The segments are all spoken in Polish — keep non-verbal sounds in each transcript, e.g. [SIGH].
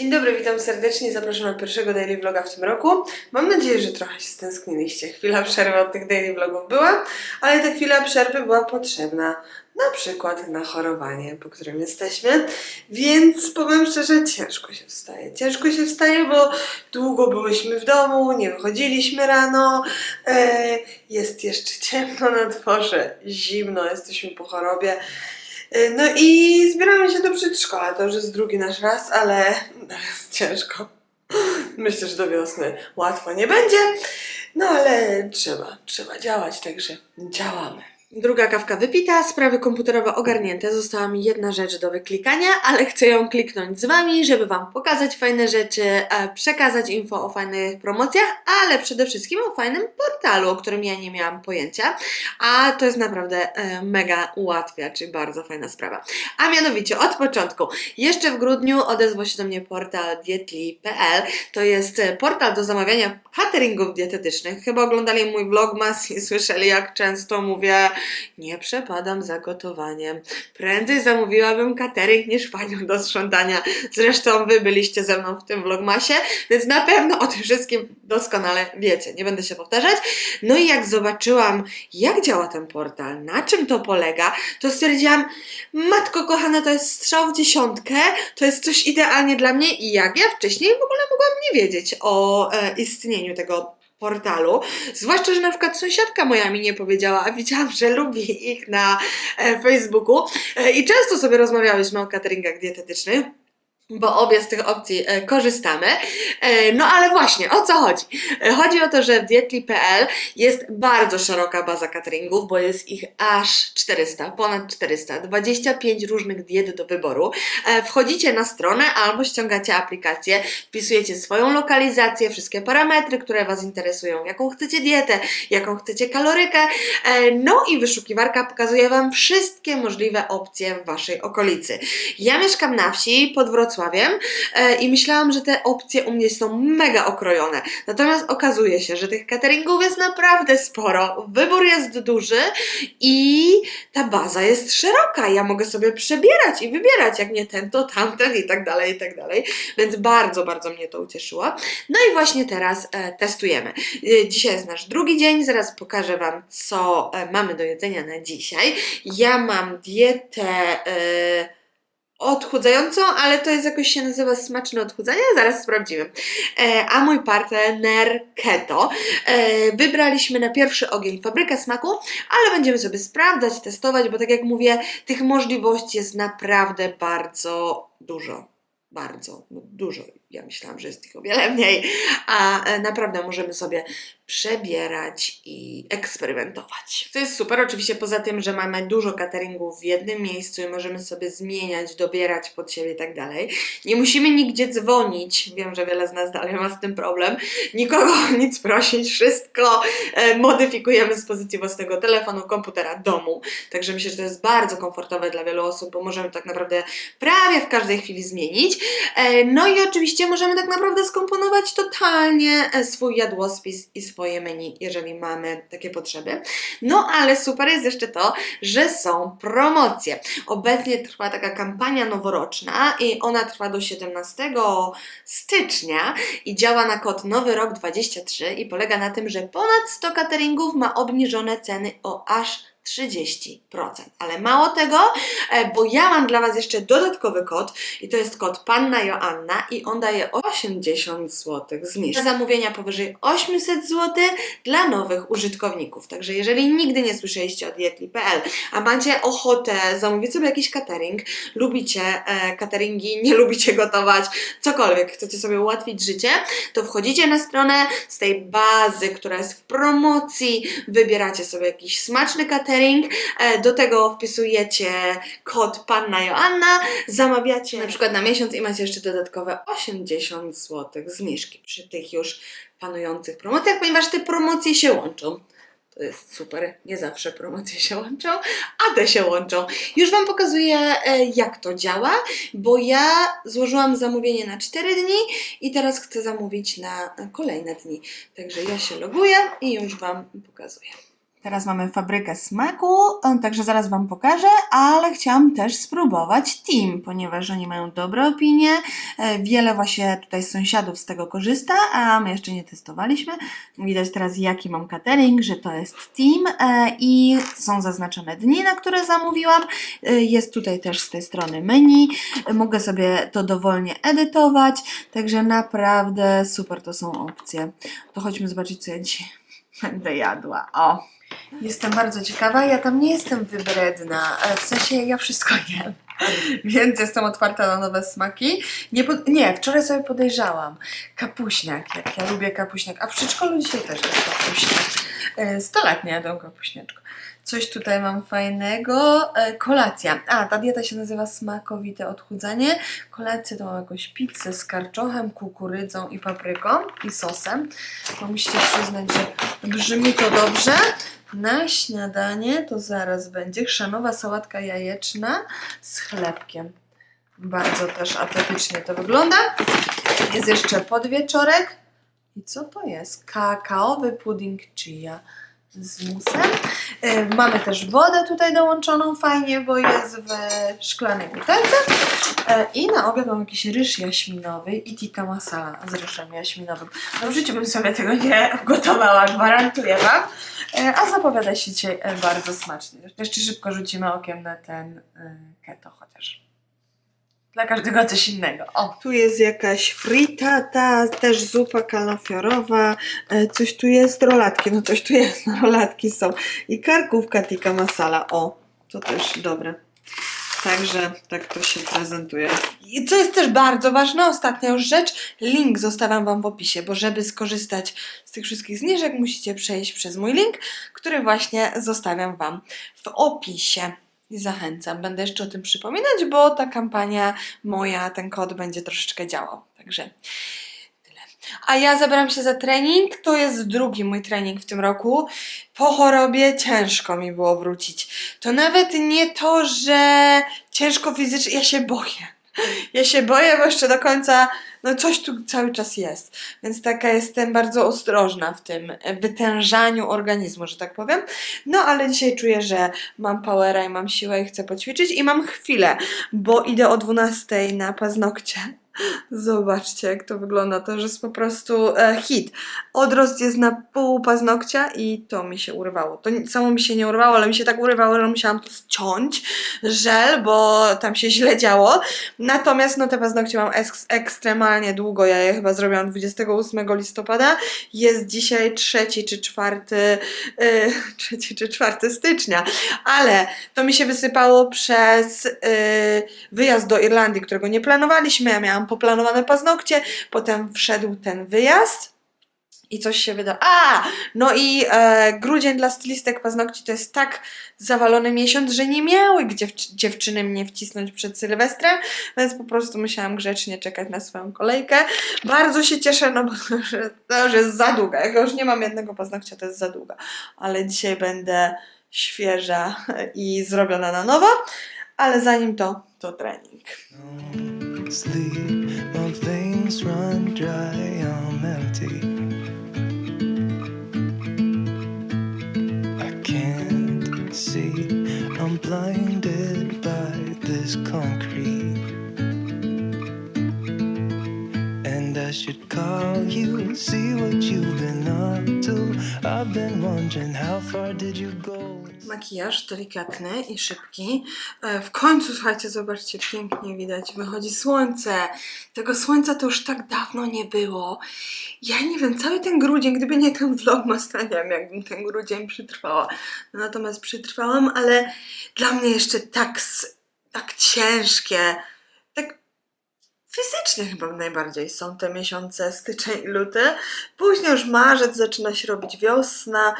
Dzień dobry, witam serdecznie. Zapraszam na pierwszego daily vloga w tym roku. Mam nadzieję, że trochę się stęskniliście. Chwila przerwy od tych daily vlogów była, ale ta chwila przerwy była potrzebna. Na przykład na chorowanie, po którym jesteśmy. Więc powiem szczerze, ciężko się wstaje. Ciężko się wstaje, bo długo byłyśmy w domu, nie wychodziliśmy rano. E, jest jeszcze ciemno na dworze, zimno, jesteśmy po chorobie. E, No i zbieramy się do przedszkola. To już jest drugi nasz raz, ale jest ciężko. Myślę, że do wiosny łatwo nie będzie. No ale trzeba, trzeba działać, także działamy. Druga kawka wypita, sprawy komputerowe ogarnięte. Została mi jedna rzecz do wyklikania, ale chcę ją kliknąć z Wami, żeby Wam pokazać fajne rzeczy, e, przekazać info o fajnych promocjach, ale przede wszystkim o fajnym portalu, o którym ja nie miałam pojęcia. A to jest naprawdę e, mega ułatwia, czyli bardzo fajna sprawa. A mianowicie od początku, jeszcze w grudniu odezwał się do mnie portal dietli.pl. To jest e, portal do zamawiania cateringów dietetycznych. Chyba oglądali mój vlogmas i słyszeli, jak często mówię, nie przepadam za gotowaniem. Prędzej zamówiłabym catering niż panią do sprzątania. Zresztą wy byliście ze mną w tym vlogmasie, więc na pewno o tym wszystkim doskonale wiecie. Nie będę się powtarzać. No i jak zobaczyłam, jak działa ten portal, na czym to polega, to stwierdziłam, matko kochana, to jest strzał w dziesiątkę, to jest coś idealnie dla mnie i jak ja wcześniej w ogóle mogłam nie wiedzieć o e, istnieniu tego portalu. Zwłaszcza, że na przykład sąsiadka moja mi nie powiedziała, a widziałam, że lubi ich na e, Facebooku e, i często sobie rozmawiałyśmy o cateringach dietetycznych. Bo obie z tych opcji e, korzystamy. E, no ale właśnie, o co chodzi? E, chodzi o to, że w dietli.pl jest bardzo szeroka baza cateringów, bo jest ich aż 400, ponad 400, 25 różnych diet do wyboru. E, wchodzicie na stronę albo ściągacie aplikację, wpisujecie swoją lokalizację, wszystkie parametry, które Was interesują, jaką chcecie dietę, jaką chcecie kalorykę, e, no i wyszukiwarka pokazuje Wam wszystkie możliwe opcje w Waszej okolicy. Ja mieszkam na wsi pod Wrocławiem e, i myślałam, że te opcje u mnie są mega okrojone. Natomiast okazuje się, że tych cateringów jest naprawdę sporo, wybór jest duży i ta baza jest szeroka. Ja mogę sobie przebierać i wybierać, jak nie ten, to tamten i tak dalej, i tak dalej. Więc bardzo, bardzo mnie to ucieszyło. No i właśnie teraz e, testujemy. E, dzisiaj jest nasz drugi dzień, zaraz pokażę Wam, co e, mamy do jedzenia na dzisiaj. Ja mam dietę. E, odchudzającą, ale to jest jakoś się nazywa smaczne odchudzanie, zaraz sprawdzimy. E, a mój partner keto. E, wybraliśmy na pierwszy ogień fabrykę smaku, ale będziemy sobie sprawdzać, testować, bo tak jak mówię, tych możliwości jest naprawdę bardzo dużo. Bardzo dużo. Ja myślałam, że jest ich o wiele mniej, a e, naprawdę możemy sobie przebierać i eksperymentować. To jest super, oczywiście poza tym, że mamy dużo cateringów w jednym miejscu i możemy sobie zmieniać, dobierać pod siebie i tak dalej. Nie musimy nigdzie dzwonić, wiem, że wiele z nas dalej ma z tym problem, nikogo [LAUGHS] nic prosić, wszystko e, modyfikujemy z pozycji własnego telefonu, komputera, domu. Także myślę, że to jest bardzo komfortowe dla wielu osób, bo możemy tak naprawdę prawie w każdej chwili zmienić. E, No i oczywiście możemy tak naprawdę skomponować totalnie e, swój jadłospis i swoje menu, jeżeli mamy takie potrzeby. No ale super jest jeszcze to, że są promocje. Obecnie trwa taka kampania noworoczna i ona trwa do 17 stycznia i działa na kod Nowy Rok 23 i polega na tym, że ponad 100 cateringów ma obniżone ceny o aż 30%. Ale mało tego, e, bo ja mam dla Was jeszcze dodatkowy kod i to jest kod Panna Joanna i on daje 80 zł zniżki. Zamówienia powyżej 800 zł dla nowych użytkowników. Także jeżeli nigdy nie słyszeliście o dietli.pl, a macie ochotę zamówić sobie jakiś catering, lubicie e, cateringi, nie lubicie gotować, cokolwiek, chcecie sobie ułatwić życie, to wchodzicie na stronę z tej bazy, która jest w promocji, wybieracie sobie jakiś smaczny catering, e, do tego wpisujecie kod Panna Joanna, zamawiacie na przykład na miesiąc i macie jeszcze dodatkowe 80 zł zniżki przy tych już panujących promocjach, ponieważ te promocje się łączą. To jest super, nie zawsze promocje się łączą, a te się łączą. Już Wam pokazuję, e, jak to działa, bo ja złożyłam zamówienie na 4 dni i teraz chcę zamówić na kolejne dni. Także ja się loguję i już Wam pokazuję. Teraz mamy fabrykę smaku, e, także zaraz Wam pokażę, ale chciałam też spróbować Team, ponieważ oni mają dobre opinie. e, Wiele właśnie tutaj sąsiadów z tego korzysta, a my jeszcze nie testowaliśmy. Widać teraz jaki mam catering, że to jest Team e, i są zaznaczone dni, na które zamówiłam. Jest tutaj też z tej strony menu. Mogę sobie to dowolnie edytować, także naprawdę super to są opcje. To chodźmy zobaczyć, co ja dzisiaj [LAUGHS] będę jadła. O! Jestem bardzo ciekawa. Ja tam nie jestem wybredna, ale w sensie ja wszystko jem. [LAUGHS] Więc jestem otwarta na nowe smaki. Nie, nie, wczoraj sobie podejrzałam. Kapuśniak, jak ja lubię kapuśniak. A w przedszkolu dzisiaj też jest kapuśniak. E, Sto lat nie jadłam kapuśniaczko. Coś tutaj mam fajnego. E, kolacja. A, ta dieta się nazywa smakowite odchudzanie. Kolację to mam jakąś pizzę z karczochem, kukurydzą i papryką i sosem. Bo musicie przyznać, że brzmi to dobrze. Na śniadanie to zaraz będzie chrzanowa sałatka jajeczna z chlebkiem. Bardzo też apetycznie to wygląda. Jest jeszcze podwieczorek. I co to jest? Kakaowy pudding chia z musem. E, Mamy też wodę tutaj dołączoną fajnie, bo jest w szklanej butelce. E, I na obiad mam jakiś ryż jaśminowy i tikka masala z ryżem jaśminowym. No w życiu bym sobie tego nie gotowała, gwarantuję Wam. E, A zapowiada się dzisiaj bardzo smacznie. Jeszcze szybko rzucimy okiem na ten keto chociaż. Dla każdego coś innego. O, tu jest jakaś fritata, też zupa kalafiorowa, e, coś tu jest, rolatki, no coś tu jest, [LAUGHS] rolatki są. I karkówka tikka masala, o, to też dobre. Także tak to się prezentuje. I co jest też bardzo ważne, ostatnia już rzecz, link zostawiam Wam w opisie, bo żeby skorzystać z tych wszystkich zniżek, musicie przejść przez mój link, który właśnie zostawiam Wam w opisie. I zachęcam, będę jeszcze o tym przypominać, bo ta kampania moja, ten kod będzie troszeczkę działał. Także tyle. A ja zabieram się za trening. To jest drugi mój trening w tym roku. Po chorobie ciężko mi było wrócić. To nawet nie to, że ciężko fizycznie, ja się boję. Ja się boję, bo jeszcze do końca, no coś tu cały czas jest. Więc taka jestem bardzo ostrożna w tym e, wytężaniu organizmu, że tak powiem. No ale dzisiaj czuję, że mam powera i mam siłę i chcę poćwiczyć i mam chwilę, bo idę o 12 na paznokcie. Zobaczcie, jak to wygląda. To już jest po prostu e, hit. Odrost jest na pół paznokcia i to mi się urwało. To samo mi się nie urwało, ale mi się tak urwało, że musiałam to ściąć. Żel, bo tam się źle działo. Natomiast no te paznokcie mam eks- ekstremalnie długo. Ja je chyba zrobiłam 28 listopada. Jest dzisiaj trzeci czy czwarty, yy, [LAUGHS] trzeci czy czwarty stycznia. Ale to mi się wysypało przez yy, wyjazd do Irlandii, którego nie planowaliśmy. Ja miałam poplanowane paznokcie, potem wszedł ten wyjazd. I coś się wyda. A! No i e, grudzień dla stylistek paznokci to jest tak zawalony miesiąc, że nie miały gdzie dziewczyny mnie wcisnąć przed Sylwestrem, więc po prostu musiałam grzecznie czekać na swoją kolejkę. Bardzo się cieszę, no bo [LAUGHS] to już, jest za długa. Jak już nie mam jednego paznokcia, to jest za długa. Ale dzisiaj będę świeża i zrobiona na nowo. Ale zanim to, to trening. Sleep. My veins run dry, I'm empty. I can't see, I'm blinded by this concrete. And I should call you, see what you've been up to. I've been wondering how far did you go? Makijaż delikatny i szybki. E, W końcu, słuchajcie, zobaczcie, pięknie widać, wychodzi słońce. Tego słońca to już tak dawno nie było. Ja nie wiem, cały ten grudzień, gdyby nie ten vlogmas, to nie wiem, jakbym ten grudzień przytrwała. No, natomiast przytrwałam, ale dla mnie jeszcze tak, tak ciężkie, tak fizycznie chyba najbardziej są te miesiące styczeń i luty. Później już marzec zaczyna się robić wiosna,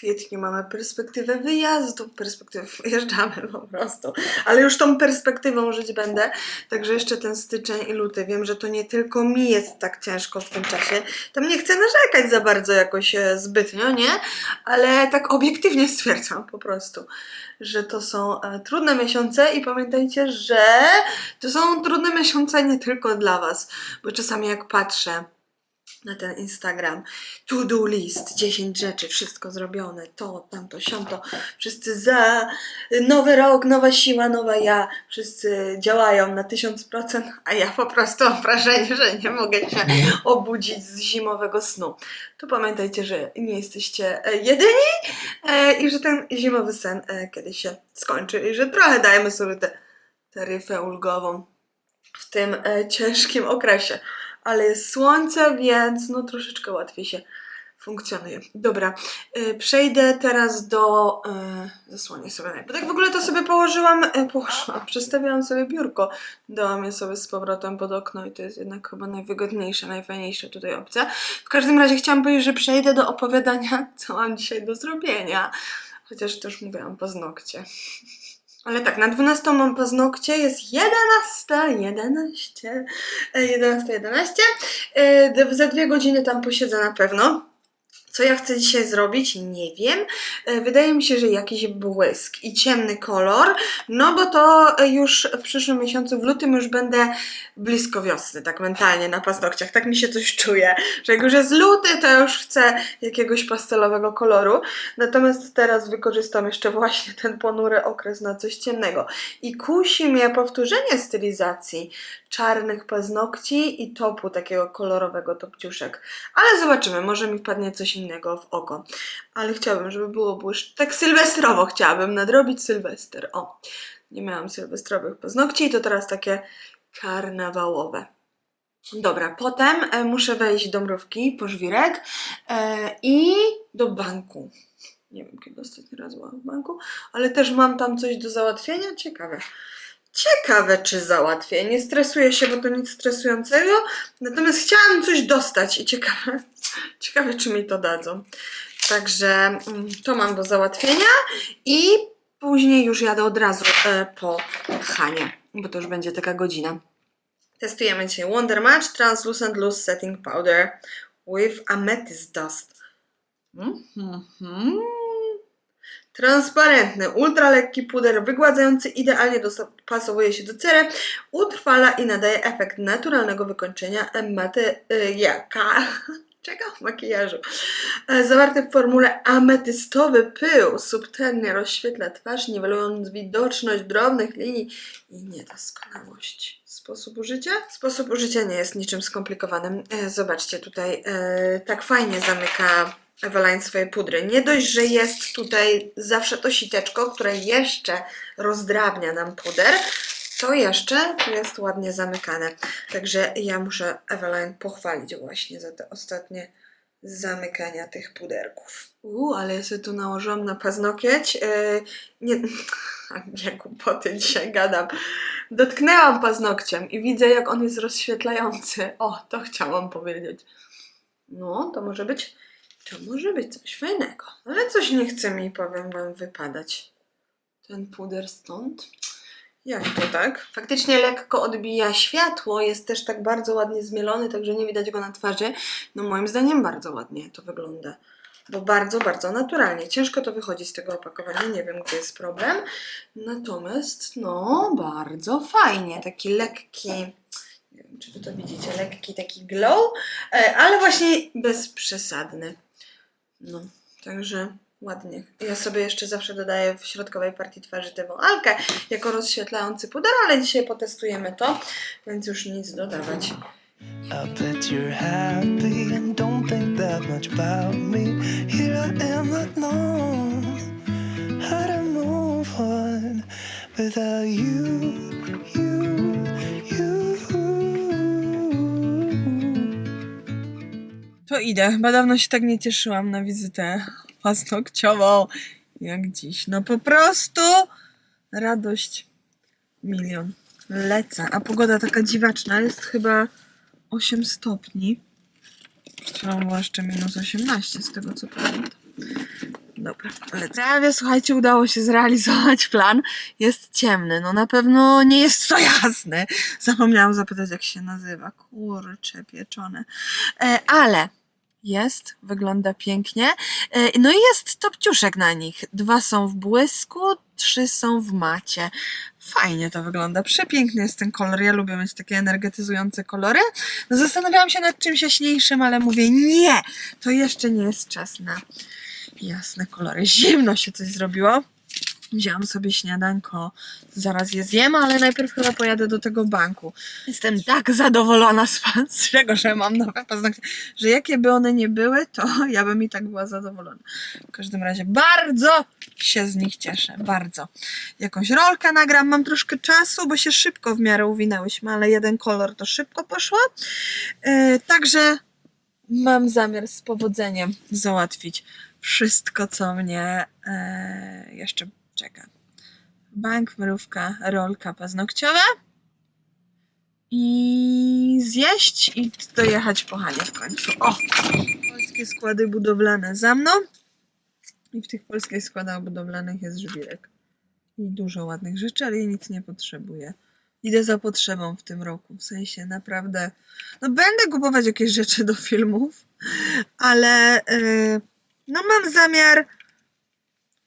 kwietniu mamy perspektywę wyjazdu, perspektywę [LAUGHS] wyjeżdżamy po prostu, ale już tą perspektywą żyć będę, także jeszcze ten styczeń i luty, wiem, że to nie tylko mi jest tak ciężko w tym czasie, tam nie chcę narzekać za bardzo jakoś e, zbytnio, nie? Ale tak obiektywnie stwierdzam po prostu, że to są e, trudne miesiące i pamiętajcie, że to są trudne miesiące nie tylko dla Was, bo czasami jak patrzę na ten Instagram. To do list, 10 rzeczy, wszystko zrobione, to, tamto, siamto. Wszyscy za nowy rok, nowa siła, nowa ja. Wszyscy działają na 1000%, a ja po prostu mam wrażenie, że nie mogę się obudzić z zimowego snu. To pamiętajcie, że nie jesteście e, jedyni e, i że ten zimowy sen e, kiedyś się skończy i że trochę dajemy sobie tę taryfę ulgową w tym ciężkim okresie. Ale jest słońce, więc no troszeczkę łatwiej się funkcjonuje. Dobra, e, przejdę teraz do... E, zasłonię sobie najpierw. Tak w ogóle to sobie położyłam, e, położyłam, przestawiałam sobie biurko. Dałam je sobie z powrotem pod okno i to jest jednak chyba najwygodniejsza, najfajniejsza tutaj opcja. W każdym razie chciałam powiedzieć, że przejdę do opowiadania, co mam dzisiaj do zrobienia. Chociaż też mówiłam paznokcie. Ale tak, na 12 mam paznokcie, jest 11, 11, e, 11, 11. E, d- Za dwie godziny tam posiedzę na pewno. Co ja chcę dzisiaj zrobić? Nie wiem. E, Wydaje mi się, że jakiś błysk i ciemny kolor, no bo to e, już w przyszłym miesiącu, w lutym już będę blisko wiosny, tak mentalnie na paznokciach. Tak mi się coś czuje, że jak już jest luty, to już chcę jakiegoś pastelowego koloru. Natomiast teraz wykorzystam jeszcze właśnie ten ponury okres na coś ciemnego. I kusi mnie powtórzenie stylizacji czarnych paznokci i topu takiego kolorowego topciuszek. Ale zobaczymy, może mi wpadnie coś innego w oko. Ale chciałabym, żeby było błyszcz... Tak sylwestrowo chciałabym nadrobić sylwester. O, nie miałam sylwestrowych paznokci i to teraz takie karnawałowe. Dobra, potem e, muszę wejść do mrówki po żwirek e, i do banku. Nie wiem, kiedy ostatni raz byłam w banku, ale też mam tam coś do załatwienia. Ciekawe. Ciekawe, czy załatwię. Nie stresuję się, bo to nic stresującego. Natomiast chciałam coś dostać i ciekawe, ciekawe czy mi to dadzą. Także mm, to mam do załatwienia i później już jadę od razu e, po Hanie, bo to już będzie taka godzina. Testujemy dzisiaj Wonder Match Translucent Loose Setting Powder with Amethyst Dust. Mhm. Transparentny, ultralekki puder wygładzający idealnie dopasowuje się do cery, utrwala i nadaje efekt naturalnego wykończenia maty y, jaka. Czego? Makijażu. E, Zawarty w formule ametystowy pył subtelnie rozświetla twarz, niwelując widoczność drobnych linii i niedoskonałości. Sposób użycia? Sposób użycia nie jest niczym skomplikowanym. E, Zobaczcie, tutaj e, tak fajnie zamyka Eveline swoje pudry. Nie dość, że jest tutaj zawsze to siteczko, które jeszcze rozdrabnia nam puder, to jeszcze tu jest ładnie zamykane. Także ja muszę Eveline pochwalić właśnie za te ostatnie zamykania tych puderków. Uuu, ale ja sobie tu nałożyłam na paznokieć. Yy, nie, [LAUGHS] ja głupoty dzisiaj gadam. Dotknęłam paznokciem i widzę, jak on jest rozświetlający. O, to chciałam powiedzieć. No, to może być, to może być coś fajnego. Ale coś nie chce mi, powiem wam, wypadać. Ten puder stąd. Jak to tak? Faktycznie lekko odbija światło, jest też tak bardzo ładnie zmielony, także nie widać go na twarzy. No moim zdaniem bardzo ładnie to wygląda. Bo bardzo, bardzo naturalnie. Ciężko to wychodzi z tego opakowania, nie wiem gdzie jest problem. Natomiast no bardzo fajnie, taki lekki, nie wiem czy wy to widzicie, lekki taki glow, e, ale właśnie bezprzesadny. No, także ładnie. Ja sobie jeszcze zawsze dodaję w środkowej partii twarzy tę woalkę jako rozświetlający puder, ale dzisiaj potestujemy to, więc już nic dodawać. I bet you're happy and don't think that much about me. Here I am, how to move on without you, you, you. To idę. Chyba dawno się tak nie cieszyłam na wizytę paznokciową jak dziś. No po prostu radość milion. Lecę. A pogoda taka dziwaczna. Jest chyba 8 stopni. Wczoraj było jeszcze minus 18 z tego co pamiętam. Dobra, ale prawie słuchajcie, udało się zrealizować plan. Jest ciemny, no na pewno nie jest to jasne. Zapomniałam zapytać, jak się nazywa. Kurcze pieczone. E, ale Jest, wygląda pięknie. E, No i jest topciuszek na nich. Dwa są w błysku, trzy są w macie. Fajnie to wygląda. Przepiękny jest ten kolor. Ja lubię mieć takie energetyzujące kolory. No zastanawiałam się nad czymś jaśniejszym, ale mówię nie, to jeszcze nie jest czas na jasne kolory. Zimno się coś zrobiło. Wzięłam sobie śniadanko, zaraz je zjem, ale najpierw chyba pojadę do tego banku. Jestem tak zadowolona z, z tego, że mam nowe paznokcie, że jakie by one nie były, to [LAUGHS] ja bym i tak była zadowolona. W każdym razie bardzo się z nich cieszę, bardzo. Jakąś rolkę nagram, mam troszkę czasu, bo się szybko w miarę uwinęłyśmy, ale jeden kolor to szybko poszło. Yy, także mam zamiar z powodzeniem załatwić wszystko, co mnie e, jeszcze czeka. Bank, mrówka, rolka paznokciowa i zjeść i dojechać po Hanie w końcu. O! Polskie składy budowlane za mną i w tych polskich składach budowlanych jest żwirek. I dużo ładnych rzeczy, ale nic nie potrzebuję. Idę za potrzebą w tym roku, w sensie naprawdę, no będę kupować jakieś rzeczy do filmów, ale yy, no mam zamiar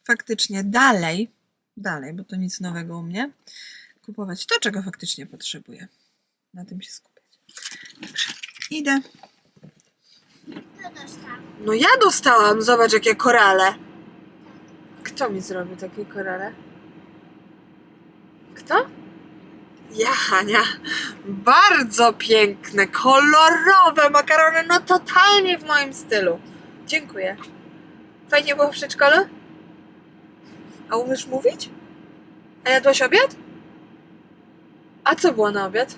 faktycznie dalej, dalej, bo to nic nowego u mnie, kupować to, czego faktycznie potrzebuję. Na tym się skupiać. Dobrze, idę. No ja dostałam, zobacz jakie korale. Kto mi zrobił takie korale? Kto? Ja, Hania. Bardzo piękne, kolorowe makarony, no totalnie w moim stylu. Dziękuję. Fajnie było w przedszkolu? A umiesz mówić? A jadłaś obiad? A co było na obiad?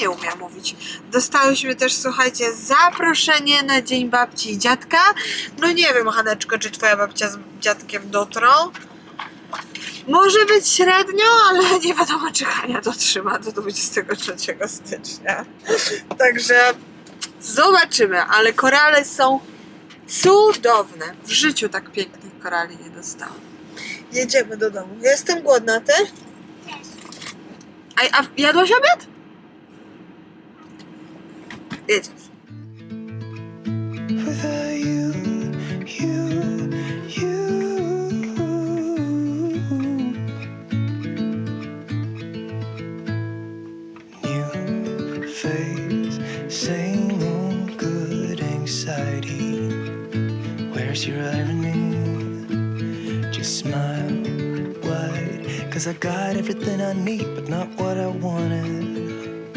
Nie umiem mówić. Dostałyśmy też, słuchajcie, zaproszenie na Dzień Babci i Dziadka. No nie wiem, Haneczko, czy twoja babcia z dziadkiem dotrą. Może być średnio, ale [LAUGHS] nie wiadomo, czy Hania dotrzyma do 23 stycznia. Także zobaczymy, ale korale są cudowne. W życiu tak pięknych korali nie dostałam. Jedziemy do domu. Jestem głodna, ty? A, a jadłaś obiad? Jedziesz. Without you, you, you. Cause I got everything I need, but not what I wanted.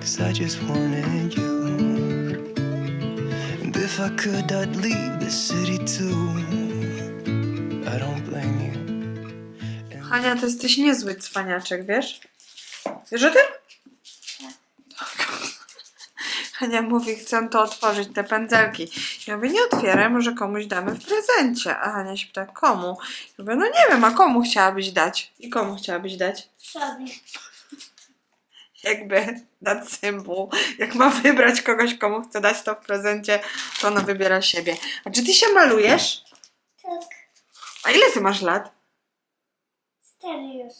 Cause I just wanted you. And if I could, I'd leave the city too. I don't blame you. Hania, to jesteś niezły cwaniaczek, wiesz? Wiesz o tym? Tak. [LAUGHS] Hania mówi, chcę to otworzyć, te pędzelki. Ja mówię, nie otwieraj, może komuś damy w prezencie. A Hania się pyta, komu? Ja mówię, no nie wiem, a komu chciałabyś dać? I komu chciałabyś dać? Sobie. Jakby dać symbol. Jak ma wybrać kogoś, komu chce dać to w prezencie, to ona wybiera siebie. A czy ty się malujesz? Tak. A ile ty masz lat? Stary już.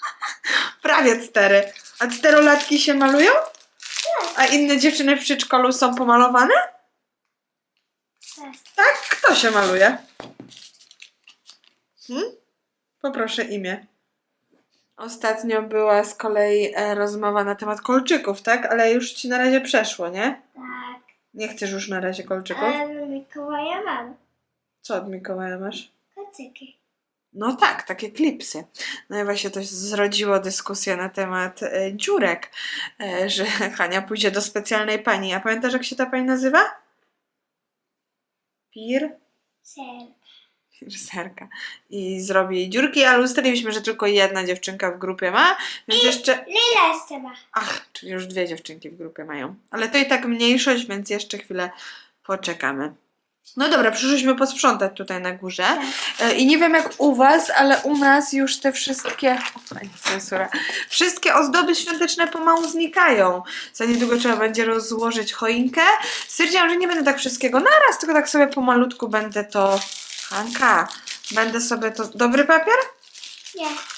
[LAUGHS] Prawie cztery. A czterolatki się malują? A inne dziewczyny w przedszkolu są pomalowane? Tak. Kto się maluje? Hmm? Poproszę imię. Ostatnio była z kolei e, rozmowa na temat kolczyków, tak? Ale już ci na razie przeszło, nie? Tak. Nie chcesz już na razie kolczyków? Ale na Mikołaja mam. Co od Mikołaja masz? Kocyki. No tak, takie klipsy. No i właśnie to zrodziło dyskusję na temat e, dziurek, e, że [LAUGHS] Hania pójdzie do specjalnej pani. A pamiętasz, jak się ta pani nazywa? Pir? Ser. Serka. I zrobi jej dziurki, ale ustaliliśmy, że tylko jedna dziewczynka w grupie ma, więc jeszcze... Lila jeszcze ma. Ach, czyli już dwie dziewczynki w grupie mają. Ale to i tak mniejszość, więc jeszcze chwilę poczekamy. No dobra, przyszliśmy posprzątać tutaj na górze. E, I nie wiem jak u Was, ale u nas już te wszystkie. O, pani censura. Wszystkie ozdoby świąteczne pomału znikają. Za niedługo trzeba będzie rozłożyć choinkę. Stwierdziłam, że nie będę tak wszystkiego naraz, tylko tak sobie pomalutku będę to. Hanka, będę sobie to. Dobry papier? Nie.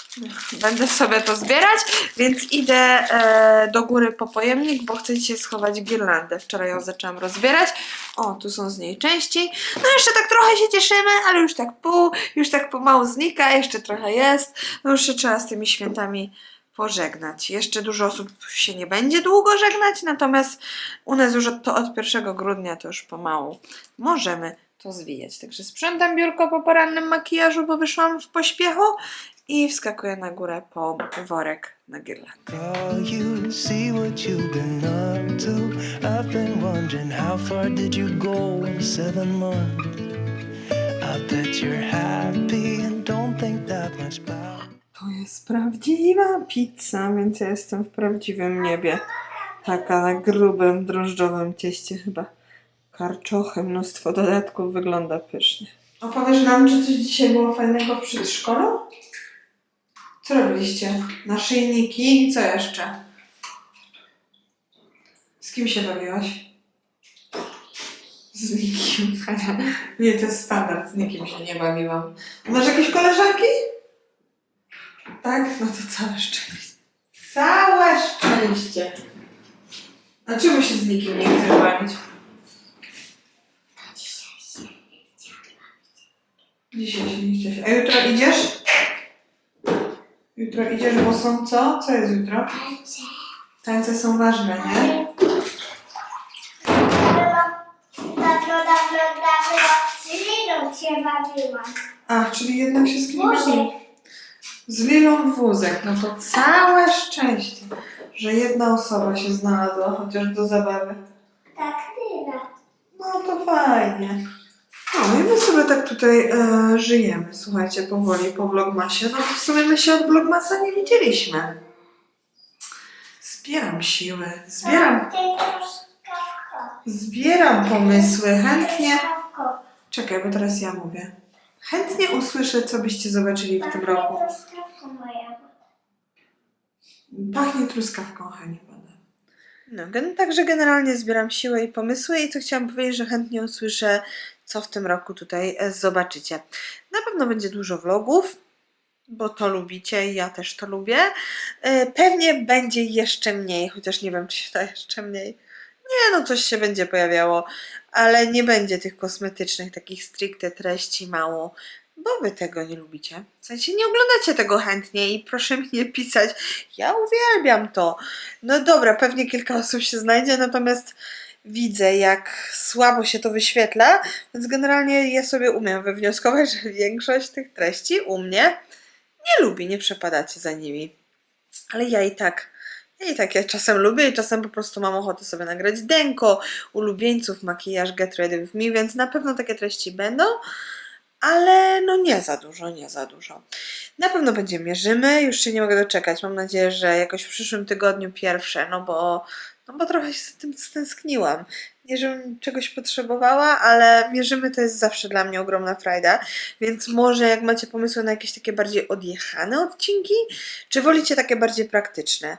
Będę sobie to zbierać, więc idę e, do góry po pojemnik, bo chcę dzisiaj schować girlandę. Wczoraj ją zaczęłam rozbierać. O, tu są z niej części. No jeszcze tak trochę się cieszymy, ale już tak pół, już tak pomału znika, jeszcze trochę jest. No już się trzeba z tymi świętami pożegnać. Jeszcze dużo osób się nie będzie długo żegnać, natomiast u nas już od, od 1 grudnia to już pomału możemy to zwijać. Także sprzątam biurko po porannym makijażu, bo wyszłam w pośpiechu i wskakuję na górę po worek na girlandę. To jest prawdziwa pizza, więc ja jestem w prawdziwym niebie. Taka na grubym, drożdżowym cieście chyba. Karczochy, mnóstwo dodatków, wygląda pysznie. Opowiesz nam, czy coś dzisiaj było fajnego w przedszkolu? Co robiliście? Naszyjniki i co jeszcze? Z kim się bawiłaś? Z nikim. [LAUGHS] Nie, to jest standard, z nikim się nie bawiłam. Masz jakieś koleżanki? Tak? No to całe szczęście. Całe szczęście. A czemu się z nikim nie chcesz bawić? Dzisiaj się nie chciałeś. A jutro idziesz? Jutro idziesz, bo są co? Co jest jutro? Tańce są ważne, nie? Dawno, dawno, dawno z Liną się bawiłam. A, czyli jednak się z kimś Wózek. Z Lilą w wózek. No to całe szczęście, że jedna osoba się znalazła, chociaż do zabawy. Tak, Lina. No to fajnie. No i my sobie tak tutaj e, żyjemy, słuchajcie, powoli po vlogmasie. No to w sumie my się od vlogmasa nie widzieliśmy. Zbieram siły, zbieram, zbieram pomysły, chętnie... Czekaj, bo teraz ja mówię. Chętnie usłyszę, co byście zobaczyli w tym roku. Pachnie truskawką Hannibal. No, także generalnie zbieram siłę i pomysły i co chciałam powiedzieć, że chętnie usłyszę, co w tym roku tutaj e, zobaczycie. Na pewno będzie dużo vlogów, bo to lubicie i ja też to lubię. E, Pewnie będzie jeszcze mniej, chociaż nie wiem, czy się da jeszcze mniej. Nie, no coś się będzie pojawiało, ale nie będzie tych kosmetycznych, takich stricte treści mało, bo wy tego nie lubicie. W sensie nie oglądacie tego chętnie i proszę mi nie pisać. Ja uwielbiam to. No dobra, pewnie kilka osób się znajdzie, natomiast widzę, jak słabo się to wyświetla, więc generalnie ja sobie umiem wywnioskować, [LAUGHS] że większość tych treści u mnie nie lubi, nie przepadacie za nimi. Ale ja i tak, ja i tak ja czasem lubię i czasem po prostu mam ochotę sobie nagrać denko, ulubieńców, makijaż, get ready with me, więc na pewno takie treści będą, ale no nie za dużo, nie za dużo. Na pewno będzie mierzymy, już się nie mogę doczekać. Mam nadzieję, że jakoś w przyszłym tygodniu pierwsze, no bo, no bo trochę się z tym stęskniłam. Nie, żebym czegoś potrzebowała, ale mierzymy to jest zawsze dla mnie ogromna frajda, więc może jak macie pomysły na jakieś takie bardziej odjechane odcinki, czy wolicie takie bardziej praktyczne?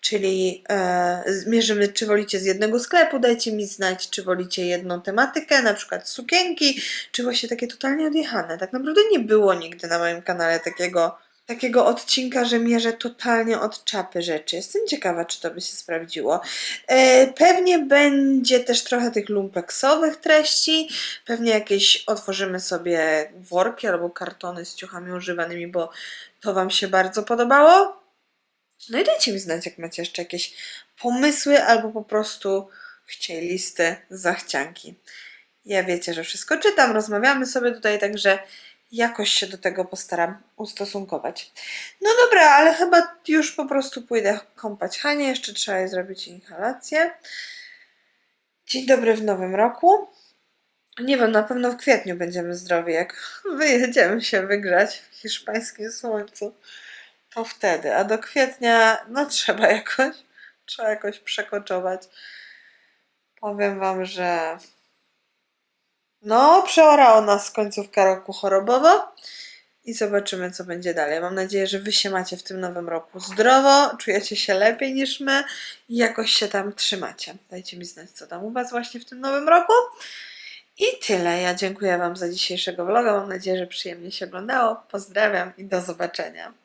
Czyli e, mierzymy, czy wolicie z jednego sklepu, dajcie mi znać, czy wolicie jedną tematykę, na przykład sukienki, czy właśnie takie totalnie odjechane. Tak naprawdę nie było nigdy na moim kanale takiego, takiego odcinka, że mierzę totalnie od czapy rzeczy. Jestem ciekawa, czy to by się sprawdziło. E, pewnie będzie też trochę tych lumpeksowych treści, pewnie jakieś otworzymy sobie worki albo kartony z ciuchami używanymi, bo to Wam się bardzo podobało. No i dajcie mi znać, jak macie jeszcze jakieś pomysły albo po prostu chcieliście zachcianki. Ja wiecie, że wszystko czytam, rozmawiamy sobie tutaj, także jakoś się do tego postaram ustosunkować. No dobra, ale chyba już po prostu pójdę kąpać Hanie, jeszcze trzeba jej zrobić inhalację. Dzień dobry w nowym roku. Nie wiem, na pewno w kwietniu będziemy zdrowi, jak wyjedziemy się wygrzać w hiszpańskim słońcu. To wtedy, a do kwietnia, no trzeba jakoś, trzeba jakoś przekoczować. Powiem wam, że no, przeorało nas końcówka roku chorobowo i zobaczymy, co będzie dalej. Mam nadzieję, że wy się macie w tym nowym roku zdrowo, czujecie się lepiej niż my i jakoś się tam trzymacie. Dajcie mi znać, co tam u was właśnie w tym nowym roku. I tyle. Ja dziękuję wam za dzisiejszego vloga. Mam nadzieję, że przyjemnie się oglądało. Pozdrawiam i do zobaczenia.